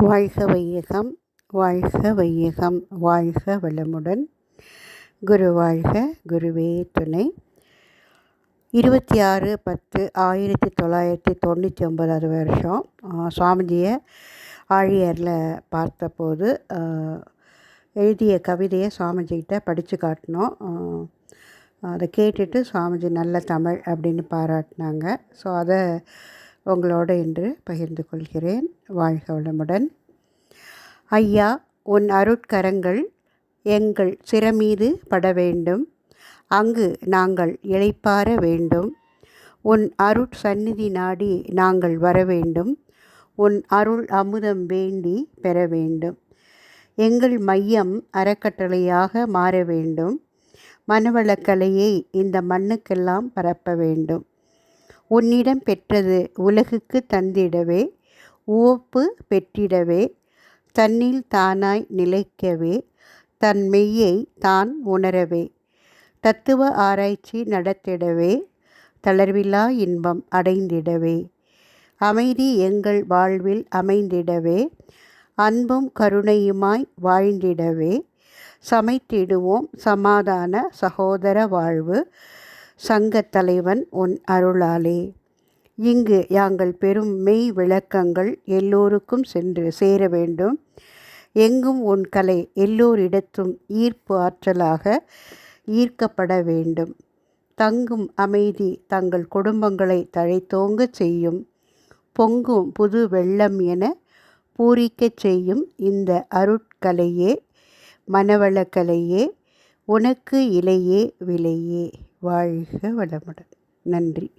வாழ்க வையகம் வாழ்க வையகம் வாழ்க வளமுடன். குரு வாழ்க குருவே துணை. இருபத்தி ஆறு பத்து ஆயிரத்தி தொள்ளாயிரத்தி தொண்ணூற்றி ஒன்பதாவது வருஷம் சுவாமிஜியை ஆழியரில் பார்த்தபோது எழுதிய கவிதையை சுவாமிஜிக்கிட்ட படித்து காட்டினோம். அதை கேட்டுட்டு சுவாமிஜி நல்ல தமிழ் அப்படின்னு பாராட்டினாங்க. ஸோ அதை உங்களோடு இன்று பகிர்ந்து கொள்கிறேன். வாழ்க வளமுடன். ஐயா உன் அருட்கரங்கள் எங்கள் சிறமீது பட வேண்டும். அங்கு நாங்கள் இழைப்பார வேண்டும். உன் அருட் சந்நிதி நாடி நாங்கள் வர வேண்டும். உன் அருள் அமுதம் வேண்டி பெற வேண்டும். எங்கள் மையம் அறக்கட்டளையாக மாற வேண்டும். மனவளக்கலையை இந்த மண்ணுக்கெல்லாம் பரப்ப வேண்டும். உன்னிடம் பெற்றது உலகுக்கு தந்திடவே உவப்பு பெற்றிடவே தன்னில் தானாய் நிலைக்கவே தன் மெய்யை தான் உணரவே தத்துவ ஆராய்ச்சி நடத்திடவே தளர்வில்லா இன்பம் அடைந்திடவே அமைதி எங்கள் வாழ்வில் அமைந்திடவே அன்பும் கருணையுமாய் வாழ்ந்திடவே சமைத்திடுவோம் சமாதான சகோதர வாழ்வு சங்கத் தலைவன் உன் அருளாலே. இங்கு யாங்கள் பெரும் மெய் விளக்கங்கள் எல்லோருக்கும் சென்று சேர வேண்டும். எங்கும் உன் கலை எல்லோரிடத்தும் ஈர்ப்பு ஆற்றலாக ஈர்க்கப்பட வேண்டும். தங்கும் அமைதி தங்கள் குடும்பங்களை தழைத்தோங்க செய்யும். பொங்கும் புது வெள்ளம் என பூரிக்கச் செய்யும் இந்த அருட்கலையே மனவளக்கலையே உனக்கு இலையே விலையே. வாழ்க வளமுடன். நன்றி.